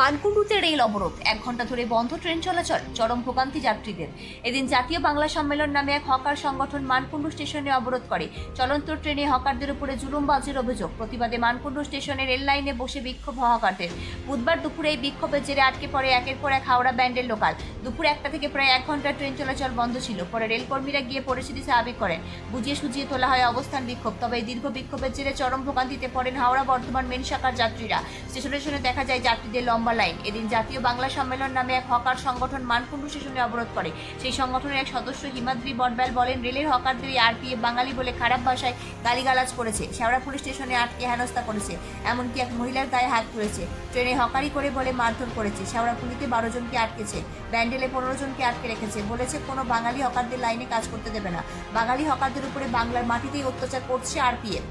মানকুণ্ডুতে rail অবরোধ। এক ঘণ্টা ধরে বন্ধ ট্রেন চলাচল, চরম ভোগান্তি যাত্রীদের। এদিন জাতীয় বাংলা সম্মেলন নামে এক হকার সংগঠন মানকুণ্ডু স্টেশনে অবরোধ করে। চলন্ত ট্রেনে হকারদের উপরে জুলুমবাজির অভিযোগ। প্রতিবাদে মানকুণ্ডু স্টেশনের রেল লাইনে বসে বিক্ষোভ হকারদের বুধবার দুপুরে এই বিক্ষোভের জেরে আটকে পড়ে একের পর এক হাওড়া ব্যান্ডের লোকাল। দুপুর একটা থেকে প্রায় এক ঘণ্টা ট্রেন চলাচল বন্ধ ছিল। পরে রেলকর্মীরা গিয়ে পরিস্থিতি স্বাভাবিক করেন বুঝিয়ে সুজিয়ে তোলা হয় অবস্থান বিক্ষোভ। তবে এই দীর্ঘ বিক্ষোভের জেরে চরম ভোগান্তিতে পড়েন হাওড়া বর্ধমান মেন শাখার যাত্রীরা। স্টেশনে স্টেশনে দেখা যায় যাত্রীদের লম্বা লাইন। এদিন জাতীয় বাংলা সম্মেলন নামে এক হকার সংগঠন মানকুণ্ডু স্টেশনে অবরোধ করে। সেই সংগঠনের এক সদস্য হিমাদ্রি বটব্যাল বলেন, রেলের হকারদের আরপিএফ বাঙালি বলে খারাপ ভাষায় গালিগালাজ করেছে। শেওড়া পুলিশ স্টেশনে আটকে হেনস্থা করেছে। এমনকি এক মহিলার গায়ে হাত তুলেছে। ট্রেনে হকারি করে বলে মারধর করেছে। শেওড়া পুলিতে বারো জনকে আটকেছে। ব্যান্ডেলে পনেরো জনকে আটকে রেখেছে। বলেছে, কোনো বাঙালি হকারদের লাইনে কাজ করতে দেবে না। বাঙালি হকারদের উপরে বাংলার মাটিতেই অত্যাচার করছে আরপিএফ।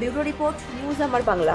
ব্যুরো রিপোর্ট, নিউজ আমার বাংলা।